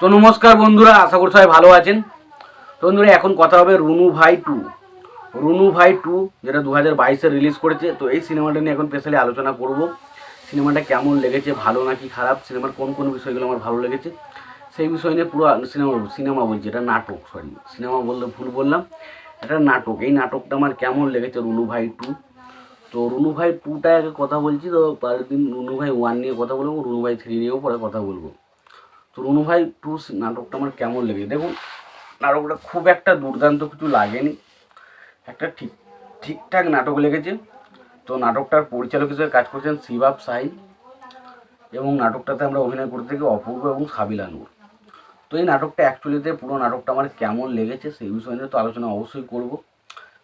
তো নমস্কার বন্ধুরা, আশা করি সবাই ভালো আছেন। বন্ধুরা, এখন কথা হবে রুনু ভাই টু। রুনু ভাই টু, যেটা দু হাজার বাইশে রিলিজ করেছে, তো এই সিনেমাটা নিয়ে এখন স্পেশালি আলোচনা করব। সিনেমাটা কেমন লেগেছে, ভালো নাকি খারাপ, সিনেমার কোন কোন বিষয়গুলো আমার ভালো লেগেছে, সেই বিষয় নিয়ে পুরো সিনেমা সিনেমা বলছি, এটা নাটক সরি সিনেমা বললে ভুল বললাম, এটা নাটক, এই নাটকটা আমার কেমন লেগেছে রুনু ভাই টু? তো রুনু ভাই টুটা আগে কথা বলছি, তো পরের দিন রুনু ভাই ওয়ান নিয়ে কথা বলব, রুনু ভাই থ্রি নিয়েও পরে কথা বলব। তো রুনু ভাই টু নাটকটা আমার কেমন লেগেছে? দেখুন, নাটকটা খুব একটা দুর্দান্ত কিছু লাগেনি। একটা ঠিক, ঠিকঠাক নাটক লেগেছে। তো নাটকটার পরিচালক হিসেবে কাজ করছেন শিবাব সাহিব এবং নাটকটাতে আমরা অভিনয় করতে থাকি অপূর্ব এবং সাবিলা নূর। তো এই নাটকটা অ্যাকচুয়ালিতে পুরো নাটকটা আমার কেমন লেগেছে সেই বিষয় নিয়ে তো আলোচনা অবশ্যই করব।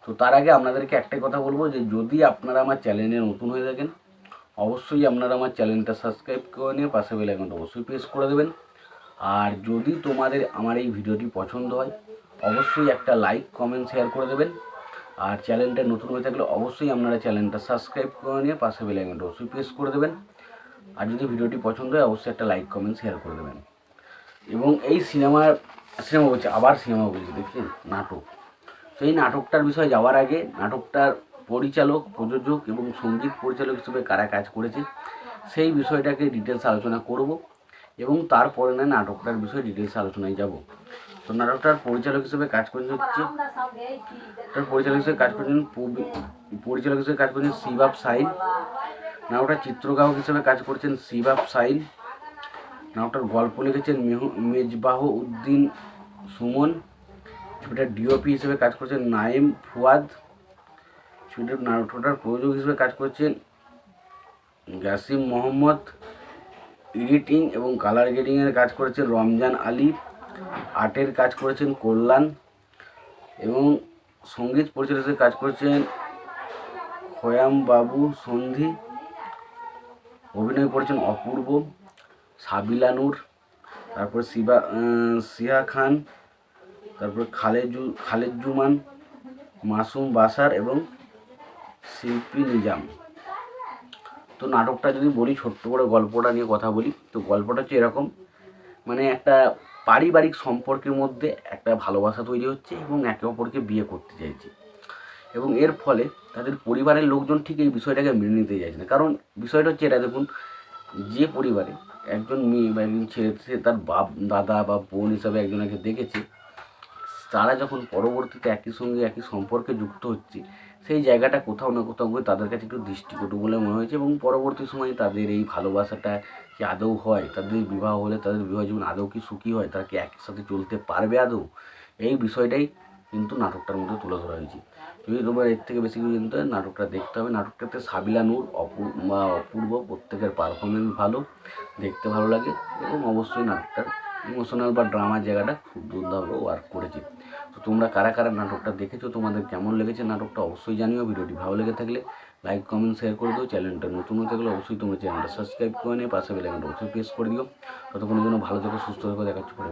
তো তার আগে আপনাদেরকে একটাই কথা বলব যে, যদি আপনারা আমার চ্যানেলে নতুন হয়ে থাকেন, অবশ্যই আপনারা আমার চ্যানেলটা সাবস্ক্রাইব করে নিয়ে পাশে বেল অবশ্যই প্রেস করে দেবেন। আর যদি তোমাদের আমার এই ভিডিওটি পছন্দ হয়, অবশ্যই একটা লাইক কমেন্ট শেয়ার করে দেবেন। আর চ্যানেলটা নতুন হয়ে থাকলে অবশ্যই আপনারা চ্যানেলটা সাবস্ক্রাইব করে নিয়ে পাশে বেল আইকনটা অবশ্যই প্রেস করে দেবেন। আর যদি ভিডিওটি পছন্দ হয়, অবশ্যই একটা লাইক কমেন্ট শেয়ার করে দেবেন। এবং এই সিনেমার, সিনেমা বলছে, আবার সিনেমা বলছে দেখছেন নাটক। তো এই নাটকটার বিষয়ে যাওয়ার আগে, নাটকটার পরিচালক, প্রযোজক এবং সংগীত পরিচালক হিসেবে কারা কাজ করেছে, সেই বিষয়টাকে ডিটেলস আলোচনা করব। এবং তারপরে না নাটকটার বিষয়ে ডিটেলস আলোচনায় যাব। তো নাটকটার পরিচালক হিসেবে কাজ করছেন হচ্ছে তার পরিচালক হিসেবে কাজ করছেন পরিচালক হিসেবে কাজ করছেন শিবাব সাইন। নাটকটার চিত্রগ্রাহক হিসেবে কাজ করছেন শিবাব সাইন। নাটকটার গল্প লিখেছেন মেহু- মেজবাহ উদ্দিন সুমন ছবিটার ডিওপি হিসেবে কাজ করছেন নাইম ফুয়াদ। ছবিটার নাটকটার প্রযোজক হিসেবে কাজ করছেন গাসিম মোহাম্মদ। এডিটিং এবং কালার গ্রেডিংয়ের কাজ করেছেন রমজান আলী আর্টের কাজ করেছেন কল্যাণ এবং সংগীত পরিচালকের কাজ করেছেন খয়াম বাবু সন্ধি, অভিনয় করেছেন অপূর্ব, সাবিলা নূর, তারপর শিবা সিয়া খান, তারপর খালেজু, খালেজুমান, মাসুম বাসার এবং শিল্পী নিজাম। তো নাটকটা যদি বলি, ছোট্ট করে গল্পটা নিয়ে কথা বলি, তো গল্পটা হচ্ছে এরকম। মানে একটা পারিবারিক সম্পর্কের মধ্যে একটা ভালোবাসা তৈরি হচ্ছে এবং একে অপরকে বিয়ে করতে চাইছে। এবং এর ফলে তাদের পরিবারের লোকজন ঠিক এই বিষয়টাকে মেনে নিতে চাইছে না। কারণ বিষয়টা হচ্ছে এটা, দেখুন, যে পরিবারে একজন মেয়ে বা একজন ছেলে, সে তার বাপ, দাদা বা বোন হিসাবে একজনকে দেখেছে, তারা যখন পরবর্তীতে একই সঙ্গে একই সম্পর্কে যুক্ত হচ্ছে সেই জায়গাটা কোথাও না কোথাও গিয়ে তাদের কাছে একটু দৃষ্টিকটু বলে মনে হয়েছে এবং পরবর্তী সময়ে তাদের এই ভালোবাসাটা কি আদৌ হয়? তাদের বিবাহ হলে তাদের বিবাহ জীবন আদৌ কি সুখী হয়? তারা কি একই সাথে চলতে পারবে আদৌ? এই বিষয়টাই কিন্তু নাটকটার মধ্যে তুলে ধরা হয়েছে। যদি তোমার এর থেকে বেশি কিছু জানতে নাটকটা দেখতে হবে। নাটকটাতে সাবিলা নূর অপূর্ব প্রত্যেকের পারফরমেন্স ভালো, দেখতে ভালো লাগে এবং অবশ্যই নাটকটার ইমোশনাল বা ড্রামার জায়গাটা খুব দুর্দান্ত ওয়ার্ক করেছে। তো তোমরা কারা কারা নাটকটা দেখেছ, তোমাদের কেমন লেগেছে নাটকটা অবশ্যই জানিও, ভিডিওটি ভালো লেগে থাকলে লাইক কমেন্ট শেয়ার করে দিও। চ্যানেলটা নতুন হয়ে থাকলে অবশ্যই তোমরা চ্যানেলটা সাবস্ক্রাইব করে নিয়ে পাশে বেলাইনটা অবশ্যই প্রেস করে দিও। ততক্ষণের জন্য ভালো থেকো, সুস্থ থেকো, দেখাচ্ছি পরে